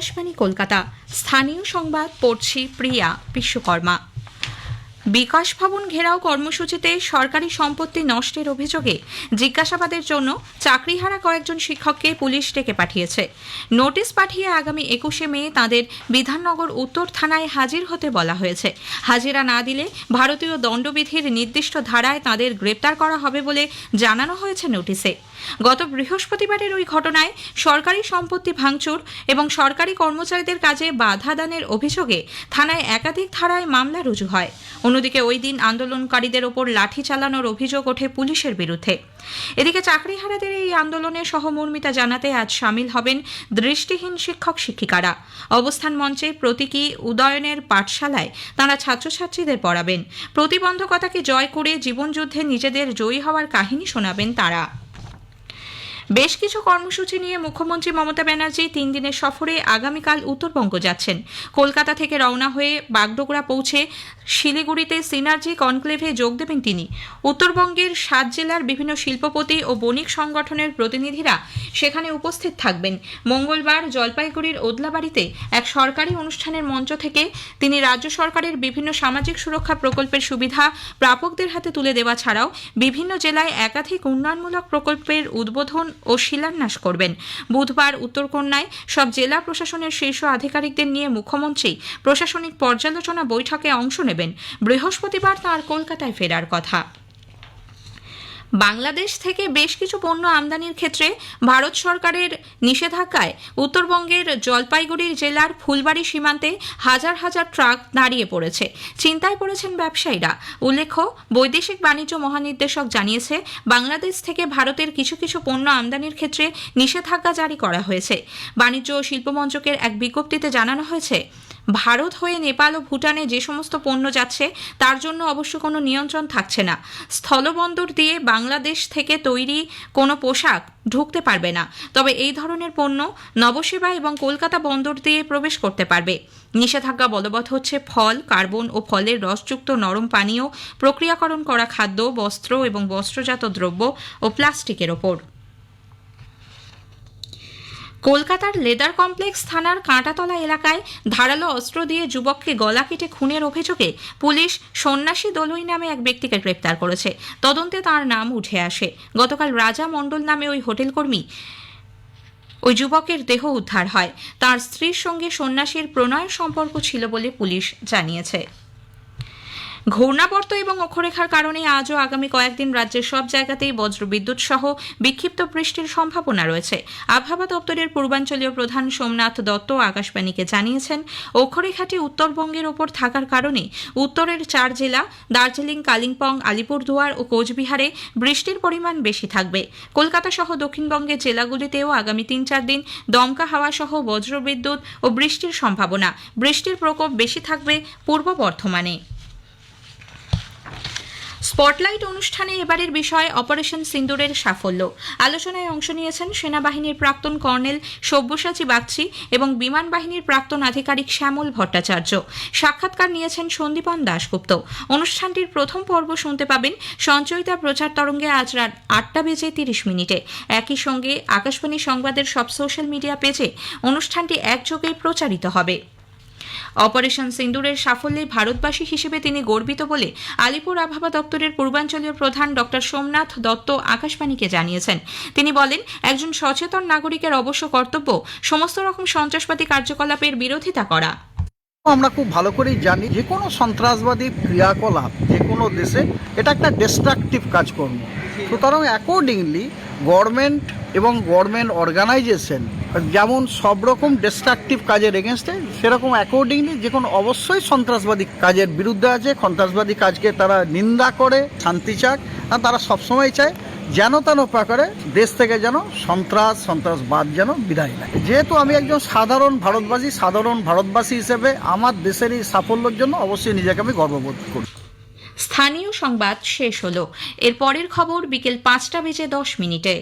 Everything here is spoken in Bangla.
আকাশবাণী, কলকাতা। স্থানীয় সংবাদ, পড়ছি প্রিয়া বিশ্বকর্মা। বিকাশ ভবন ঘেরাও কর্মসূচিতে সরকারি সম্পত্তি নষ্টের অভিযোগে জিজ্ঞাসাবাদের জন্য চাকরিহারা কয়েকজন শিক্ষককে পুলিশ ডেকে পাঠিয়েছে। নোটিশ পাঠিয়ে আগামী একুশে মে তাদের বিধাননগর উত্তর থানায় হাজির হতে বলা হয়েছে। হাজিরা না দিলে ভারতীয় দণ্ডবিধির নির্দিষ্ট ধারায় তাদের গ্রেপ্তার করা হবে বলে জানানো হয়েছে নোটিশে। গত বৃহস্পতিবারের ওই ঘটনায় সরকারি সম্পত্তি ভাঙচুর এবং সরকারি কর্মচারীদের কাজে বাধা দানের অভিযোগে থানায় একাধিক ধারায় মামলা রুজু হয়। অন্যদিকে ওই দিন আন্দোলনকারীদের ওপর লাঠি চালানোর অভিযোগ ওঠে পুলিশের বিরুদ্ধে। এদিকে চাকরিহারাদের এই আন্দোলনে সহমর্মিতা জানাতে আজ সামিল হবেন দৃষ্টিহীন শিক্ষক শিক্ষিকারা। অবস্থান মঞ্চে প্রতীকী উদয়নের পাঠশালায় তাঁরা ছাত্রছাত্রীদের পড়াবেন। প্রতিবন্ধকতাকে জয় করে জীবনযুদ্ধে নিজেদের জয়ী হওয়ার কাহিনী শোনাবেন তারা। বেশ কিছু কর্মসূচি নিয়ে মুখ্যমন্ত্রী মমতা ব্যানার্জি তিন দিনের সফরে আগামীকাল উত্তরবঙ্গ যাচ্ছেন। কলকাতা থেকে রওনা হয়ে বাগডোগরা পৌঁছে শিলিগুড়িতে সিনার্জি কনক্লেভে যোগ দেবেন তিনি। উত্তরবঙ্গের সাত জেলার বিভিন্ন শিল্পপতি ও বণিক সংগঠনের প্রতিনিধিরা সেখানে উপস্থিত থাকবেন। মঙ্গলবার জলপাইগুড়ির ওদলাবাড়িতে এক সরকারি অনুষ্ঠানের মঞ্চ থেকে তিনি রাজ্য সরকারের বিভিন্ন সামাজিক সুরক্ষা প্রকল্পের সুবিধা প্রাপকদের হাতে তুলে দেওয়া ছাড়াও বিভিন্ন জেলায় একাধিক উন্নয়নমূলক প্রকল্পের উদ্বোধন ও শিলান্যাস করবেন। বুধবার উত্তরকন্যায় সব জেলা প্রশাসনের শীর্ষ আধিকারিকদের নিয়ে মুখ্যমন্ত্রী প্রশাসনিক পর্যালোচনা বৈঠকে অংশ নেবেন। বৃহস্পতিবার তাঁর কলকাতায় ফেরার কথা। বাংলাদেশ থেকে বেশ কিছু পণ্য আমদানির ক্ষেত্রে ভারত সরকারের নিষেধাজ্ঞায় উত্তরবঙ্গের জলপাইগুড়ির জেলার ফুলবাড়ি সীমান্তে হাজার হাজার ট্রাক দাঁড়িয়ে পড়েছে। চিন্তায় পড়েছেন ব্যবসায়ীরা। উল্লেখ্য, বৈদেশিক বাণিজ্য মহানির্দেশক জানিয়েছে, বাংলাদেশ থেকে ভারতের কিছু কিছু পণ্য আমদানির ক্ষেত্রে নিষেধাজ্ঞা জারি করা হয়েছে। বাণিজ্য ও শিল্প এক বিজ্ঞপ্তিতে জানানো হয়েছে ভারত হয়ে নেপাল ও ভুটানে যে সমস্ত পণ্য যাচ্ছে, তার জন্য অবশ্য কোনো নিয়ন্ত্রণ থাকছে না। স্থলবন্দর দিয়ে বাংলাদেশ থেকে তৈরি কোনো পোশাক ঢুকতে পারবে না। তবে এই ধরনের পণ্য নবসেবা এবং কলকাতা বন্দর দিয়ে প্রবেশ করতে পারবে। নিষেধাজ্ঞা বলবৎ হচ্ছে ফল, কার্বন ও ফলের রসযুক্ত নরম পানীয়, প্রক্রিয়াকরণ করা খাদ্য, বস্ত্র এবং বস্ত্রজাত দ্রব্য ও প্লাস্টিকের ওপর। কলকাতার লেদার কমপ্লেক্স থানার কাঁটাতলা এলাকায় ধারালো অস্ত্র দিয়ে যুবককে গলা কেটে খুনের অভিযোগে পুলিশ সন্ন্যাসী দলুই নামে এক ব্যক্তিকে গ্রেপ্তার করেছে। তদন্তে তার নাম উঠে আসে। গতকাল রাজা মণ্ডল নামে ওই হোটেল কর্মী ওই যুবকের দেহ উদ্ধার হয়। তার স্ত্রীর সঙ্গে সন্ন্যাসীর প্রণয়ের সম্পর্ক ছিল বলে পুলিশ জানিয়েছে। ঘূর্ণাবর্ত এবং অক্ষরেখার কারণে আজও আগামী কয়েকদিন রাজ্যের সব জায়গাতেই বজ্রবিদ্যুৎ সহ বিক্ষিপ্ত বৃষ্টির সম্ভাবনা রয়েছে। আবহাওয়া দপ্তরের পূর্বাঞ্চলীয় প্রধান সোমনাথ দত্ত আকাশবাণীকে জানিয়েছেন, অক্ষরেখাটি উত্তরবঙ্গের ওপর থাকার কারণে উত্তরের চার জেলা, দার্জিলিং, কালিম্পং, আলিপুরদুয়ার ও কোচবিহারে বৃষ্টির পরিমাণ বেশি থাকবে। কলকাতা সহ দক্ষিণবঙ্গের জেলাগুলিতেও আগামী তিন চার দিন দমকা হাওয়া সহ বজ্রবিদ্যুৎ ও বৃষ্টির সম্ভাবনা। বৃষ্টির প্রকোপ বেশি থাকবে পূর্ব বর্ধমানে। স্পটলাইট অনুষ্ঠানে এবারের বিষয় অপারেশন সিন্দুরের সাফল্য। আলোচনায় অংশ নিয়েছেন সেনাবাহিনীর প্রাক্তন কর্নেল সব্যসাচী বাগচি এবং বিমান বাহিনীর প্রাক্তন আধিকারিক শ্যামল ভট্টাচার্য। সাক্ষাৎকার নিয়েছেন সন্দীপন দাশগুপ্ত। অনুষ্ঠানটির প্রথম পর্ব শুনতে পাবেন সঞ্চয়িতা প্রচার তরঙ্গে আজ রাত আটটা বেজে তিরিশ মিনিটে। একই সঙ্গে আকাশবাণী সংবাদের সব সোশ্যাল মিডিয়া পেজে অনুষ্ঠানটি একযোগে প্রচারিত হবে। অপারেশন সিন্দুরের সাফল্যে ভারতবাসী হিসেবে তিনি গর্বিত বলে আলিপুর আবহাওয়া দপ্তরের পূর্বাঞ্চলীয় প্রধান ডক্টর সোমনাথ দত্ত আকাশবাণীকে জানিয়েছেন। তিনি বলেন, একজন সচেতন নাগরিকের অবশ্য কর্তব্য সমস্ত রকম সন্ত্রাসবাদী কার্যকলাপের বিরোধিতা করা। আমরা খুব ভালো করেই জানি যে কোনো সন্ত্রাসবাদী ক্রিয়াকলাপ যে কোনো দেশে এটা একটা ডিস্ট্রাকটিভ কাজকর্ম। সুতরাং অ্যাকর্ডিংলি গভর্নমেন্ট এবং গভর্নমেন্ট অর্গানাইজেশন যেমন সব রকম ডিস্ট্রাকটিভ কাজের এগেনস্টে সেরকম অ্যাকর্ডিংলি যে কোনো অবশ্যই সন্ত্রাসবাদী কাজের বিরুদ্ধে আছে, সন্ত্রাসবাদী কাজকে তারা নিন্দা করে, শান্তি চাক, আর তারা সবসময় চায় যেন তেন প্রকারে দেশ থেকে যেন সন্ত্রাস, সন্ত্রাসবাদ যেন বিদায় নেয়। যেহেতু আমি একজন সাধারণ ভারতবাসী সাধারণ ভারতবাসী হিসেবে আমার দেশের এই সাফল্যের জন্য অবশ্যই নিজেকে আমি গর্ববোধ করি। স্থানীয় সংবাদ শেষ হলো। এর পরের খবর বিকেল পাঁচটা বেজে দশ মিনিটে।